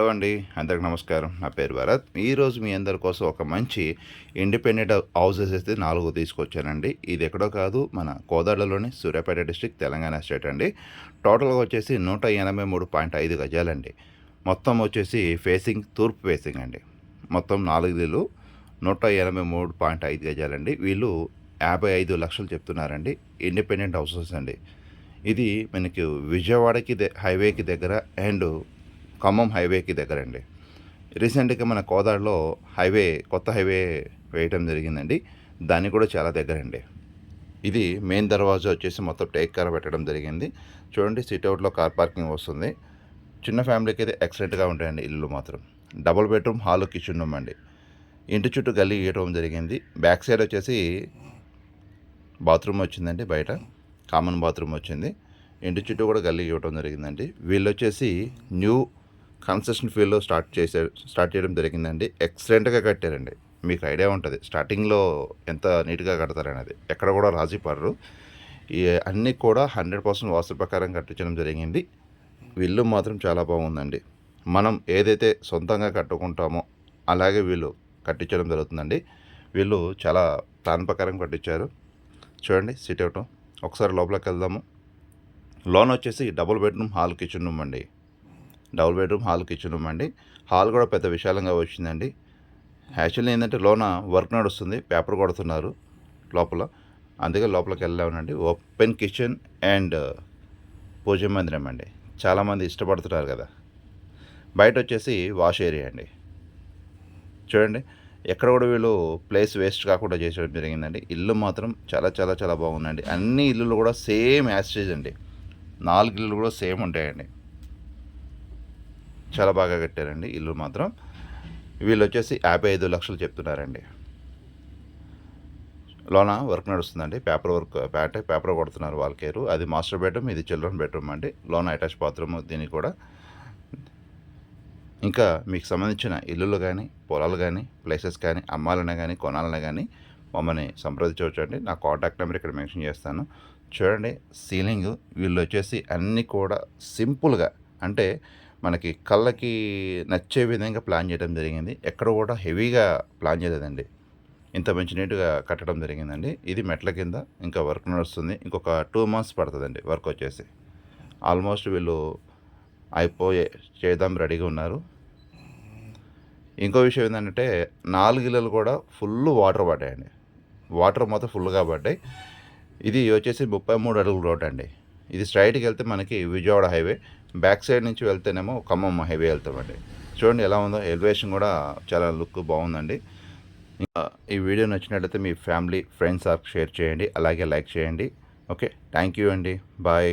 Hello అండి అందరికి నమస్కారం. నా పేరు భరత్. ఈరోజు మీ అందరి కోసం ఒక మంచి ఇండిపెండెంట్ హౌసెస్ అయితే నాలుగు తీసుకొచ్చానండి. ఇది ఎక్కడో కాదు మన కోదాడలోని సూర్యాపేట డిస్టిక్ తెలంగాణ స్టేట్ అండి. టోటల్గా వచ్చేసి నూట ఎనభై మూడు పాయింట్ ఐదు గజాలండి. మొత్తం వచ్చేసి ఫేసింగ్ తూర్పు ఫేసింగ్ అండి. మొత్తం నాలుగు ఇల్లు నూట ఎనభై మూడు పాయింట్ ఐదు గజాలండి. వీళ్ళు యాభై ఐదు లక్షలు చెప్తున్నారండి. ఇండిపెండెంట్ హౌసెస్ అండి. ఇది మనకి విజయవాడకి హైవేకి దగ్గర అండ్ ఖమ్మం హైవేకి దగ్గర అండి రీసెంట్గా మన కోదాడలో హైవే కొత్త హైవే వేయటం జరిగిందండి. దానికి కూడా చాలా దగ్గరండి. ఇది మెయిన్ దర్వాజా వచ్చేసి మొత్తం టేక్ కార్ పెట్టడం జరిగింది. చూడండి సిట్ అవుట్లో కార్ పార్కింగ్ వస్తుంది. చిన్న ఫ్యామిలీకి అయితే ఎక్సలెంట్గా ఉంటాయండి ఇల్లు మాత్రం. Double bedroom hall kitchen room అండి. ఇంటి చుట్టూ గల్లీ ఇవ్వటం జరిగింది. బ్యాక్ సైడ్ వచ్చేసి బాత్రూమ్ వచ్చిందండి బయట. కామన్ బాత్రూమ్ వచ్చింది. ఇంటి చుట్టూ కూడా గల్లీ ఇవ్వటం జరిగిందండి. వీళ్ళు వచ్చేసి న్యూ కన్సెషన్ ఫీల్డ్లో స్టార్ట్ చేసే స్టార్ట్ చేయడం జరిగిందండి. ఎక్సలెంట్గా కట్టారండి. మీకు ఐడియా ఉంటుంది. స్టార్టింగ్లో ఎంత నీట్గా కడతారనేది. ఎక్కడ కూడా రాజీ పడరు. ఈ అన్నీ కూడా హండ్రెడ్ పర్సెంట్ వాస్తు ప్రకారం కట్టించడం జరిగింది. వీళ్ళు మాత్రం చాలా బాగుందండి. మనం ఏదైతే సొంతంగా కట్టుకుంటామో అలాగే వీళ్ళు కట్టించడం జరుగుతుందండి. వీళ్ళు చాలా ప్లాన్ ప్రకారం కట్టించారు. చూడండి సిట్ అవుట్ ఒకసారి లోపలికి వెళ్దాము. లోన్ వచ్చేసి double bedroom hall kitchen room అండి. Double bedroom hall kitchen room అండి. హాల్ కూడా పెద్ద విశాలంగా వచ్చిందండి. యాక్చువల్లీ ఏంటంటే లోన వర్క్ నడుస్తుంది పేపర్ కొడుతున్నారు లోపల. అందుకే లోపలికి వెళ్ళామనండి ఓపెన్ కిచెన్ అండ్ పూజ మందిరం అండి. చాలామంది ఇష్టపడుతున్నారు కదా. బయట వచ్చేసి వాష్ ఏరియా అండి. చూడండి ఎక్కడ కూడా వీళ్ళు ప్లేస్ వేస్ట్ కాకుండా చేసేయడం జరిగిందండి. ఇల్లు మాత్రం చాలా చాలా చాలా బాగుందండి. అన్ని ఇల్లులు కూడా సేమ్ యాస్టేజ్ అండి. నాలుగు ఇల్లులు కూడా సేమ్ ఉంటాయండి. చాలా బాగా కట్టారండి ఇల్లు మాత్రం. వీళ్ళు వచ్చేసి యాభై ఐదు లక్షలు చెప్తున్నారండి. లోన వర్క్ నడుస్తుందండి. పేపర్ వర్క్ అంటే పేపర్ కొడుతున్నారు వాళ్ళ కేరు. అది మాస్టర్ బెడ్రూమ్ ఇది చిల్డ్రన్ బెడ్రూమ్ అండి. లోన అటాచ్ బాత్రూమ్ దీనికి కూడా. ఇంకా మీకు సంబంధించిన ఇల్లులు కానీ పొలాలు కానీ ప్లేసెస్ కానీ అమ్మాలన్నా కానీ కొనాలన్నా కానీ మమ్మల్ని సంప్రదించవచ్చు అండి నా కాంటాక్ట్ నెంబర్ ఇక్కడ మెన్షన్ చేస్తాను. చూడండి సీలింగ్ వీళ్ళు వచ్చేసి అన్నీ కూడా సింపుల్గా అంటే మనకి కళ్ళకి నచ్చే విధంగా ప్లాన్ చేయడం జరిగింది. ఎక్కడ కూడా హెవీగా ప్లాన్ చేయలేదండి. ఇంత మంచి నీట్గా కట్టడం జరిగిందండి. ఇది మెట్ల కింద ఇంకా వర్క్ నడుస్తుంది. ఇంకొక టూ మంత్స్ పడుతుందండి వర్క్ వచ్చేసి. ఆల్మోస్ట్ వీళ్ళు అయిపోయే చేద్దాం రెడీగా ఉన్నారు. ఇంకో విషయం ఏంటంటే నాలుగు ఇళ్ళలు కూడా ఫుల్ వాటర్ పడ్డాయండి. వాటర్ మొత్తం ఫుల్గా పడ్డాయి. ఇది వచ్చేసి ముప్పై మూడు అడుగులు రోడ్ అండి. ఇది స్ట్రైట్కి వెళ్తే మనకి విజయవాడ హైవే బ్యాక్ సైడ్ నుంచి వెళ్తేనేమో ఖమ్మం హైవే వెళ్తామండి. చూడండి ఎలా ఉందో ఎలివేషన్ కూడా చాలా లుక్ బాగుందండి. ఇంకా ఈ వీడియో నచ్చినట్లయితే మీ ఫ్యామిలీ ఫ్రెండ్స్ షేర్ చేయండి అలాగే లైక్ చేయండి. ఓకే థ్యాంక్ యూ అండి. బాయ్.